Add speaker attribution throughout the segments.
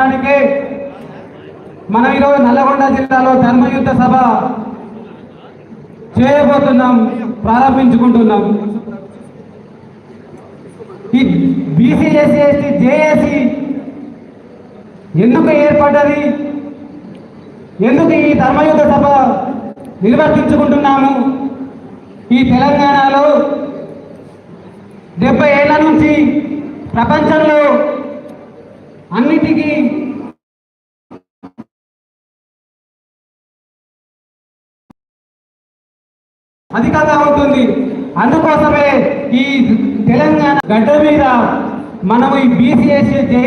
Speaker 1: దానికి మనం ఈరోజు నల్లగొండ జిల్లాలో ధర్మయుద్ధ సభ చేయబోతున్నాం ప్రారంభించుకుంటున్నాం. ఈ బీసీ ఎస్సీ ఎస్టీ జేఏసీ ఎందుకు ఏర్పడ్డది? ఎందుకు ఈ ధర్మయుద్ధ సభ నిర్వర్తించుకుంటున్నాము? ఈ తెలంగాణలో డెబ్బై ఏళ్ళ నుంచి ప్రపంచంలో అన్నిటికీ అధికంగా ఉంటుంది అందుకోసమే ఈ తెలంగాణ గడ్డ మీద మనము ఈ బీసీఎస్సీ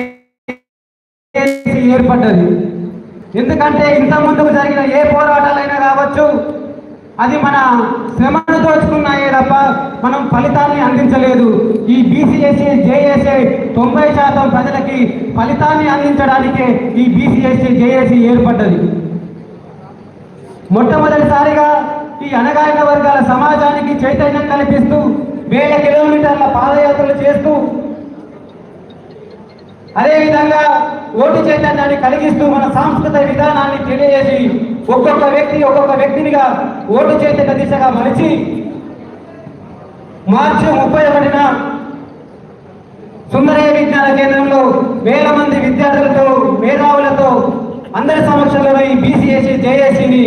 Speaker 1: ఏర్పడ్డది. ఎందుకంటే ఇంత ముందుకు జరిగిన ఏ పోరాటాలైనా కావచ్చు అది మన శ్రమను దోచుకున్నాయే తప్ప మనం ఫలితాన్ని అందించలేదు. ఈ బీసీఎస్ఏ జేఏసీ తొంభై శాతం ప్రజలకి ఫలితాన్ని అందించడానికే ఈ బీసీఎస్ఏ జేఏసీ ఏర్పడ్డది. మొట్టమొదటిసారిగా ఈ అణగారిన వర్గాల సమాజానికి చైతన్యం కల్పిస్తూ వేల కిలోమీటర్ల పాదయాత్రలు చేస్తూ అదేవిధంగా ఓటు చైతన్యాన్ని కలిగిస్తూ మన సాంస్కృతిక విధానాన్ని తెలియజేసి ఒక్కొక్క వ్యక్తి ఒక్కొక్క వ్యక్తినిగా ఓటు చైతన్య దిశగా మలిచి మార్చి ముప్పై ఒకటిన సుందరయ్య విజ్ఞాన కేంద్రంలో వేల మంది విద్యార్థులతో మేధావులతో అందరి సమక్షంలో ఈ బీసీఎస్సీ జేఏసీని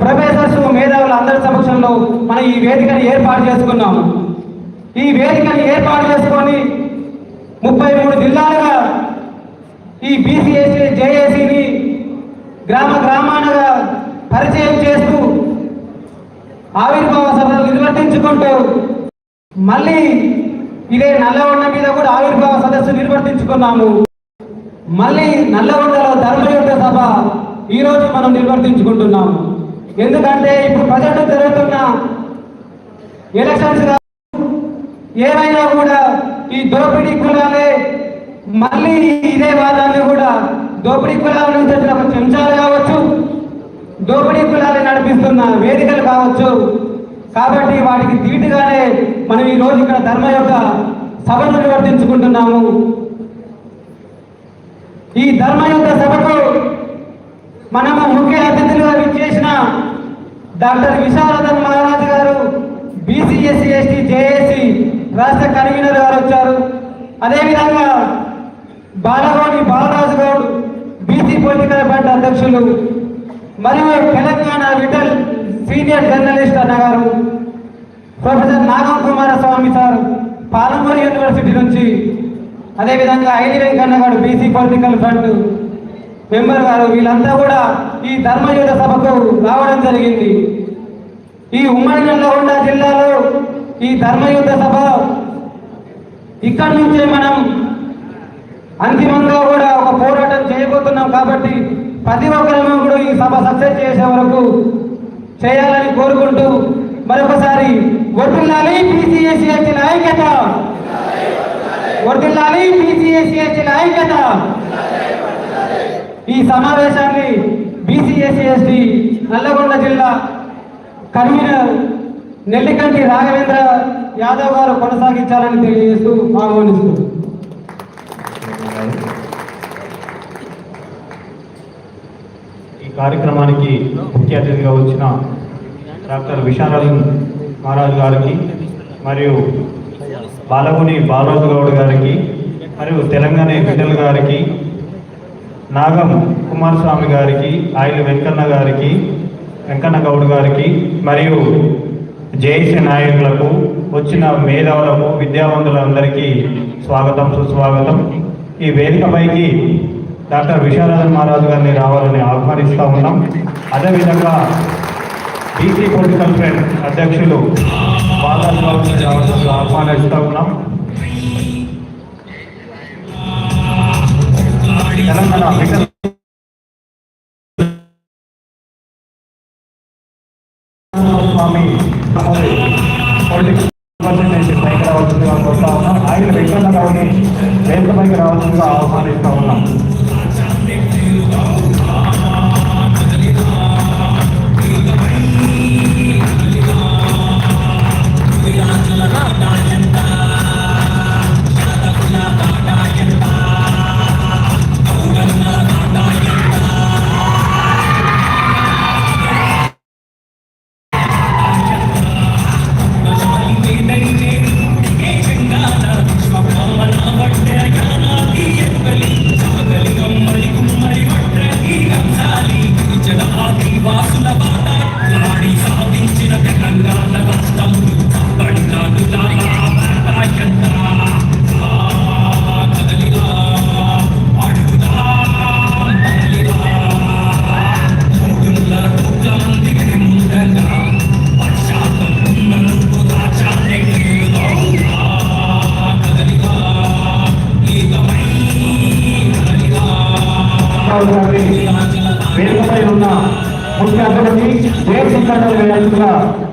Speaker 1: ప్రొఫెసర్స్ మేధావుల అందరి సమక్షంలో మనం ఈ వేదికను ఏర్పాటు చేసుకున్నాము. ఈ వేదికను ఏర్పాటు చేసుకొని ముప్పై మూడు జిల్లాలుగా ఈ బీసీఎస్సీ జేఏసీని గ్రామ గ్రామానగా పరిచయం చేస్తూ ఆవిర్భావ సభలు నిర్వర్తించుకుంటూ మళ్ళీ ఇదే నల్లగొండ మీద కూడా ఆవిర్భావ సదస్సు నిర్వర్తించుకున్నాము. మళ్ళీ నల్లగొండలో ధర్మయుద్ధ సభ ఈరోజు మనం నిర్వర్తించుకుంటున్నాము. ఎందుకంటే ఇప్పుడు ప్రజెంట్ జరుగుతున్న ఎలక్షన్స్ ఏమైనా కూడా ఈ దోపిడీ కులాలే మళ్ళీ ఇదే వాదాన్ని కూడా దోపిడీ కులాల నుంచి వచ్చిన చెంచాలు కావచ్చు దోపిడీ కులాలు నడిపిస్తున్న వేదికలు కావచ్చు. కాబట్టి వాటికి ధీటుగానే మనం ఈ రోజు ఇక్కడ ధర్మ యొక్క సభను నిర్వర్తించుకుంటున్నాము. ఈ ధర్మ యొక్క సభకు మనము ముఖ్య అతిథులుగా విచ్చేసిన డాక్టర్ విశారదన్ మహారాజ్ గారు బీసీఎస్సీ ఎస్టీ జేఏసీ రాష్ట్ర కన్వీనర్ గారు వచ్చారు. అదేవిధంగా Balagoni Balaraju Goud BC political party అధ్యక్షులు మరియు తెలంగాణ లిటల్ సీనియర్ జర్నలిస్ట్ అన్నగారు professor Nagam Kumaraswamy sir Palamuru university నుంచి అదేవిధంగా ఐడి వెంకన్న గారు బీసీ పొలిటికల్ ఫ్రంట్ మెంబర్ గారు వీళ్ళంతా కూడా ఈ ధర్మయుధ సభకు రావడం జరిగింది. ఈ ఉమ్మడి నల్లగొండ జిల్లాలో ఈ ధర్మయుద్ధ సభ ఇక్కడి నుంచే మనం అంతిమంగా కూడా ఒక పోరాటం చేయబోతున్నాం కాబట్టి ప్రతి ఒక్కరిని కూడా ఈ సభ సక్సెస్ చేసే వరకు చేయాలని కోరుకుంటూ మరొకసారి వర్తిల్లాలి పీసీఎస్సీ నాయకత వర్తిల్లాలి పీసీఎస్సీ నాయకత ఈ సమావేశాన్ని బీసీఎస్సీ నల్లగొండ జిల్లా కన్వీనర్ నెల్లికంటి రాఘవేంద్ర యాదవ్ గారు కొనసాగించాలని తెలియజేస్తూ ఆహ్వానిస్తూ
Speaker 2: కార్యక్రమానికి ముఖ్య అతిథిగా వచ్చిన డాక్టర్ విశారదన్ మహారాజు గారికి మరియు బాలగుని బాలరాజు గౌడ్ గారికి మరియు తెలంగాణ బిడ్డల గారికి నాగం కుమారస్వామి గారికి ఆయన వెంకన్న గారికి వెంకన్న గౌడ్ గారికి మరియు జేఏసీ నాయకులకు వచ్చిన మేధావులకు విద్యావంతులందరికీ స్వాగతం సుస్వాగతం. ఈ వేదికపైకి డాక్టర్ విశారదన్ మహారాజు గారిని రావాలని ఆహ్వానిస్తూ ఉన్నాం. అదేవిధంగా బీసీ పొలిటికల్ ఫ్రెండ్ అధ్యక్షులు బాలరాజు రావాలని ఆహ్వానిస్తూ ఉన్నాం. తెలంగాణ విఠల్ స్వామి పొలిటికల్ పైకి రావాల్సిందిగా కోరుతా ఉన్నాం. ఆయన వెంకన్న రావుని వేదిక పైకి రావాల్సిందిగా ఆహ్వానిస్తూ ఉన్నాం.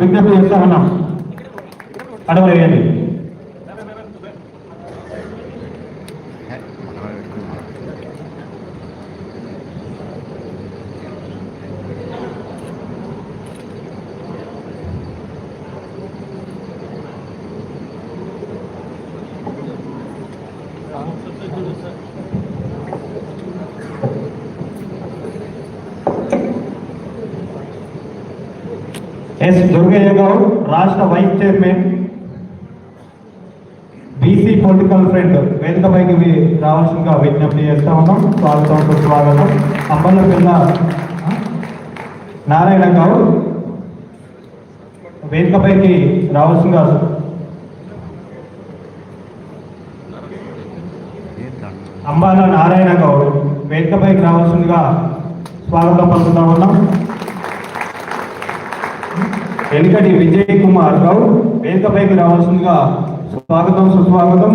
Speaker 2: విజ్ఞప్తి చేస్తా ఉన్నాం. అడవులు వేయండి. ఎస్ దుర్గయ్య గౌడ్ రాష్ట్ర vice chairman BC political front వేదికపైకి రావాల్సిందిగా విజ్ఞప్తి చేస్తా ఉన్నాం. స్వాగతం స్వాగతం అమ్మల పిల్ల నారాయణ గౌడ్ వేదికపైకి రావాల్సిందిగా అంబాల నారాయణ గౌడ్ వేదికపైకి రావాల్సిందిగా స్వాగతం పలుకుతా ఉన్నాం. వెనుకటి విజయ్ కుమార్ రావు వేదికపైకి రావాల్సిందిగా స్వాగతం సుస్వాగతం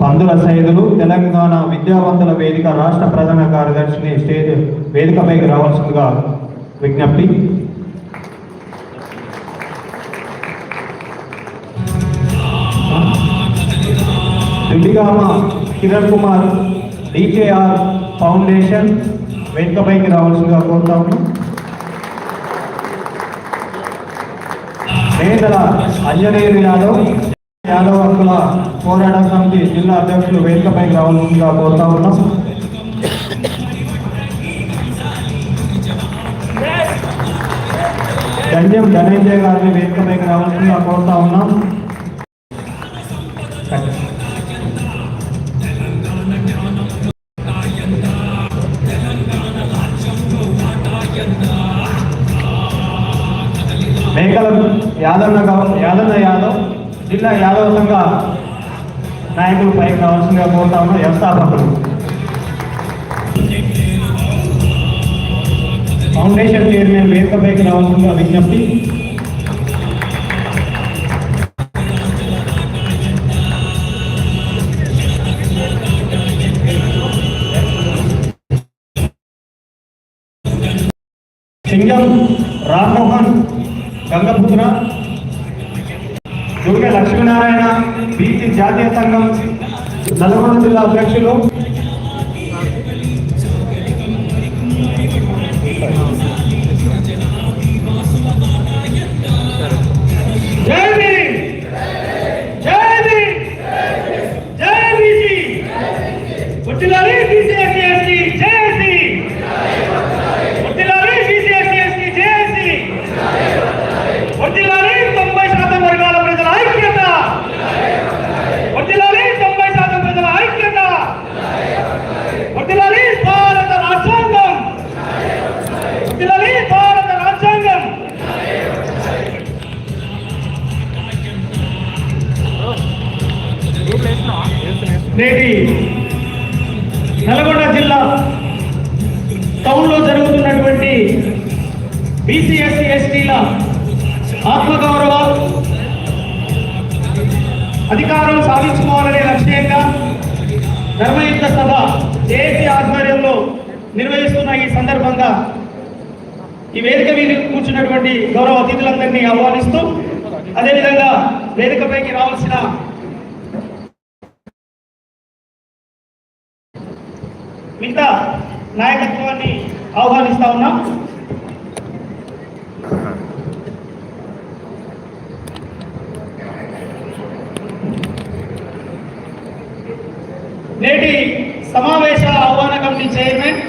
Speaker 2: పందుల సైదులు తెలంగాణ విద్యావంతుల వేదిక రాష్ట్ర ప్రధాన కార్యదర్శిని స్టేజ్ వేదికపైకి రావాల్సిందిగా విజ్ఞప్తి. రెడ్డిగామ కిరణ్ కుమార్ డికేఆర్ ఫౌండేషన్ వేదికపైకి రావాల్సిందిగా కోరుతాము ఉన్నాం. నేతల అంజనేయులు యాదవ్ యాదవ హక్కుల పోరాట సమితి జిల్లా అధ్యక్షులు వేదికపై రావాల్సిందిగా కోరుతా ఉన్నాం. గంజం ధనంజయ గారిని వేదికపైకి రావాల్సిందిగా కోరుతా ఉన్నాం. మేకల యాదన్న యాదన్న యాదవ్ జిల్లా యాదవ సంఘ నాయకులు పైకి రావాల్సిందిగా కోరుతా ఉన్నాం. వ్యవస్థాపకులు. ఫౌండేషన్ చైర్మన్ వేదికపైకి రావాల్సిందిగా విజ్ఞప్తి. సింగం రామ్మోహన్ గంగపుత్ర దుర్గ లక్ష్మీనారాయణ బీసీ జాతీయ సంఘం నల్గొండ జిల్లా అధ్యక్షులు
Speaker 3: ఈ సందర్భంగా ఈ వేదిక మీద కూర్చున్నటువంటి గౌరవ అతిథులందరినీ ఆహ్వానిస్తూ అదేవిధంగా వేదికపైకి రావాల్సిన మిగతా నాయకత్వాన్ని ఆహ్వానిస్తా ఉన్నాం నేటి సమావేశ ఆహ్వాన కమిటీ చైర్మన్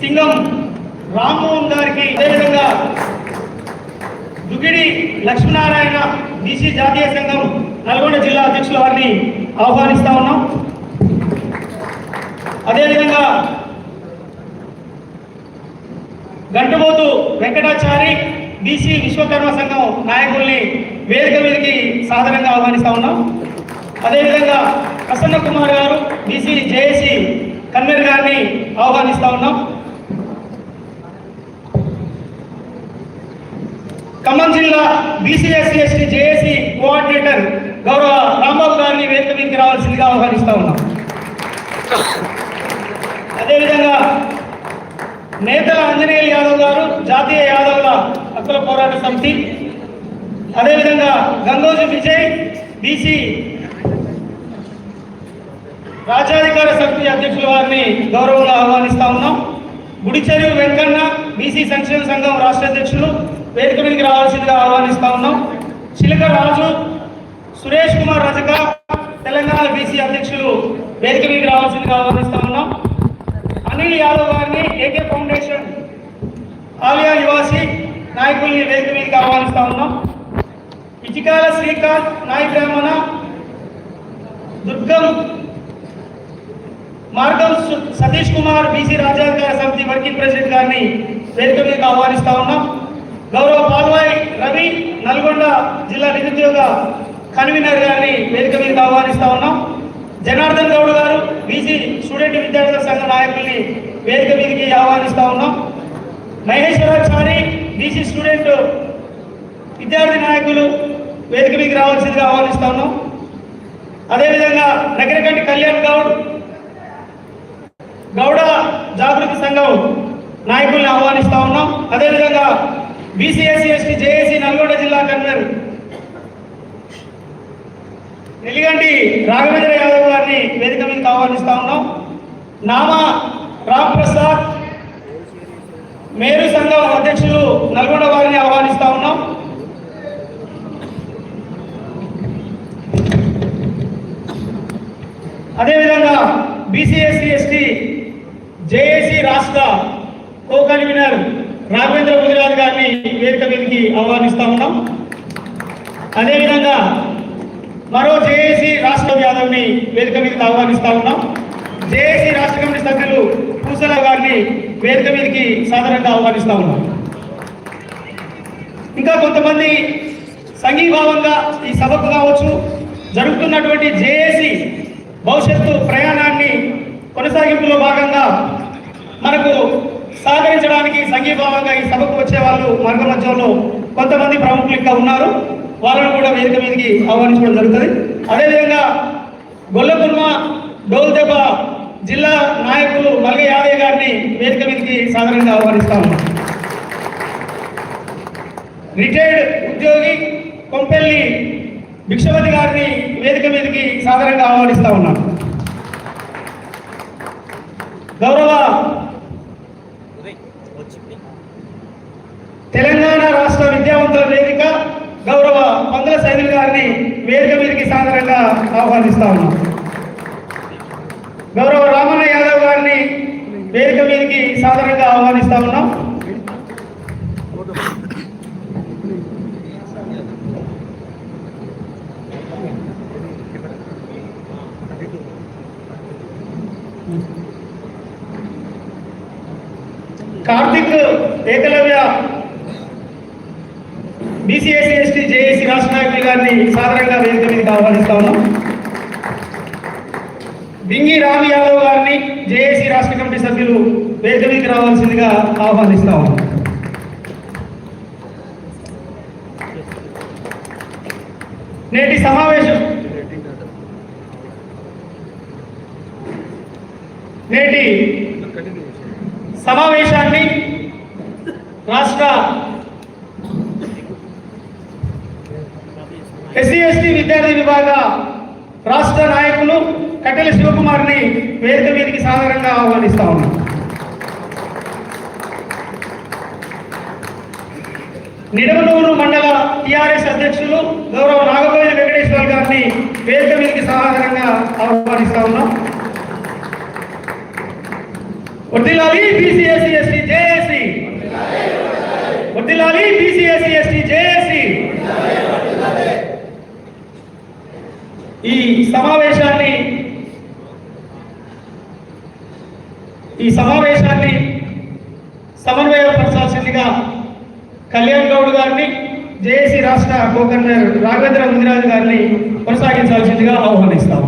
Speaker 3: సింగం రామ్మోహన్ గారికి అదేవిధంగా దుగిడి లక్ష్మీనారాయణ బీసీ జాతీయ సంఘం నల్గొండ జిల్లా అధ్యక్షుల వారిని ఆహ్వానిస్తా ఉన్నాం. అదేవిధంగా గంటబోతు వెంకటాచారి బీసీ విశ్వకర్మ సంఘం నాయకుల్ని వేదిక మీదకి సాధారణంగా ఆహ్వానిస్తా ఉన్నాం. అదేవిధంగా ప్రసన్న కుమార్ గారు బీసీ జేఏసీ కన్వీనర్ గారిని ఆహ్వానిస్తా ఉన్నాం. ఖమ్మం జిల్లా బీసీఎస్సీ ఎస్టీ జేఏసీ కోఆర్డినేటర్ గౌరవ రాంబాబు గారిని వేదిక మీదకి రావాల్సిందిగా ఆహ్వానిస్తా ఉన్నాం. అదేవిధంగా నేతల ఆంజనేయులు యాదవ్ గారు జాతీయ యాదవుల హక్కుల పోరాట సమితి అదేవిధంగా గంగోజు విజయ్ బీసీ రాజ్యాధికార సమితి అధ్యక్షుల వారిని గౌరవంగా ఆహ్వానిస్తా ఉన్నాం. గుడిచెరువు వెంకన్న బీసీ సంక్షేమ సంఘం రాష్ట్ర అధ్యక్షులు వేదిక మీదకి రావాల్సిందిగా ఆహ్వానిస్తా ఉన్నాం. చిలక రాజు సురేష్ కుమార్ రజక తెలంగాణ బీసీ అధ్యక్షులు వేదిక మీదకి రావాల్సిందిగా ఆహ్వానిస్తా ఉన్నాం. అనిల్ యాదవ్ గారిని ఏకే ఫౌండేషన్ ఆలియా నివాసి నాయకుల్ని వేదిక మీదకి ఆహ్వానిస్తా ఉన్నాం. ఇచికాల శ్రీకాంత్ నాయ బ్రాహ్మణ దుర్గం మార్గం సతీష్ కుమార్ బీసీ రాజ్యాంగ సమితి వర్కింగ్ ప్రెసిడెంట్ గారిని వేదిక మీద ఆహ్వానిస్తా ఉన్నాం. గౌరవ పాల్వాయి రవి నల్గొండ జిల్లా నిరుద్యోగ కన్వీనర్ గారిని వేదిక మీద ఆహ్వానిస్తా ఉన్నాం. జనార్దన్ గౌడ్ గారు బీసీ స్టూడెంట్ విద్యార్థుల సంఘ నాయకుల్ని వేదిక మీదకి ఆహ్వానిస్తా ఉన్నాం. మహేశ్వరాచారి బీసీ స్టూడెంట్ విద్యార్థి నాయకులు వేదిక మీదకి రావాల్సిందిగా ఆహ్వానిస్తా ఉన్నాం. అదేవిధంగా నగరకంటి కళ్యాణ్ గౌడ్ గౌడ జాగృతి సంఘం నాయకుల్ని ఆహ్వానిస్తా ఉన్నాం. అదేవిధంగా బీసీఎస్సీ ఎస్టీ జేఏసీ నల్గొండ జిల్లా కన్వీనర్ ఎలిగంటి రాఘవేంద్ర యాదవ్ గారిని వేదిక మీద ఆహ్వానిస్తా ఉన్నాం. నామా రామ్ ప్రసాద్ మేరు సంఘం అధ్యక్షులు నల్గొండ వారిని ఆహ్వానిస్తా ఉన్నాం. అదేవిధంగా బీసీఎస్సీ ఎస్టీ జేఏసీ రాష్ట్ర కో కన్వీనర్ రాఘవేంద్ర గుజరాత్ గారిని వేదిక మీదకి ఆహ్వానిస్తా ఉన్నాం. అదేవిధంగా మరో జేఏసీ రాష్ట్ర యాదవ్ని వేదిక మీదకి ఆహ్వానిస్తా ఉన్నాం. జేఏసీ రాష్ట్ర కమిటీ సభ్యులు పూసల గారిని వేదిక మీదకి సాధారణంగా ఆహ్వానిస్తా ఉన్నాం. ఇంకా కొంతమంది సంఘీభావంగా ఈ సభకు కావచ్చు జరుగుతున్నటువంటి జేఏసీ భవిష్యత్తు ప్రయాణాన్ని కొనసాగింపులో భాగంగా మనకు సహకరించడానికి సంఘీభావంగా ఈ సభకు వచ్చే వాళ్ళు మార్గ మధ్యంలో కొంతమంది ప్రముఖులు ఇంకా ఉన్నారు. వాళ్ళను కూడా వేదిక మీదకి ఆహ్వానించడం జరుగుతుంది. అదేవిధంగా గొల్లకుర్మ డోల్దెబ్బ జిల్లా నాయకులు మల్లి యాదయ్య గారిని వేదిక మీదకి సాధారణంగా ఆహ్వానిస్తా ఉన్నాం. రిటైర్డ్ ఉద్యోగి కొంపెల్లి భిక్షపతి గారిని వేదిక మీదకి సాధారణంగా ఆహ్వానిస్తా ఉన్నాం. గౌరవ తెలంగాణ రాష్ట్ర వేదిక గౌరవ పందుల సైనిల్ గారిని వేదిక మీదకి సాధారణంగా ఆహ్వానిస్తా ఉన్నాం. గౌరవ రామన్న యాదవ్ గారిని వేదిక మీదకి సాధారణంగా ఆహ్వానిస్తా ఉన్నాం. Karthik Ekalavya BC SC ST JAC రాష్ట్ర నాయకులు గారిని సాధారణంగా వేదిక మీదకి బింగి రామ్ యాదవ్ గారిని జేఏసీ రాష్ట్ర కమిటీ సభ్యులు వేదిక మీదకి రావాల్సిందిగా ఆహ్వానిస్తాము. నేటి సమావేశం. నేటి సమావేశాన్ని రాష్ట్ర ఎస్సీ ఎస్టీ విద్యార్థి విభాగ రాష్ట్ర నాయకులు కట్టెల శివకుమార్ని వేదిక మీదకి సాధారణంగా ఆహ్వానిస్తా ఉన్నాం. నిడమనూరు మండల టిఆర్ఎస్ అధ్యక్షులు గౌరవ నాగబోయిన వెంకటేశ్వర గారిని వేదిక మీదకి సాధారణంగా ఆహ్వానిస్తా ఉన్నాం. వర్దిలాలి బీసీఎస్సీ ఎస్టీ జేఏసీ. వర్దిలాలి బీసీఎస్సీ ఎస్టీ జేఏసీ ఈ సమావేశాన్ని ఈ సమావేశాన్ని సమన్వయపరచాల్సిందిగా కళ్యాణ్ గౌడ్ గారిని జేఏసీ రాష్ట్ర గోకర్ణ రాఘవేంద్ర ముదిరాజు గారిని కొనసాగించాల్సిందిగా ఆహ్వానిస్తాము.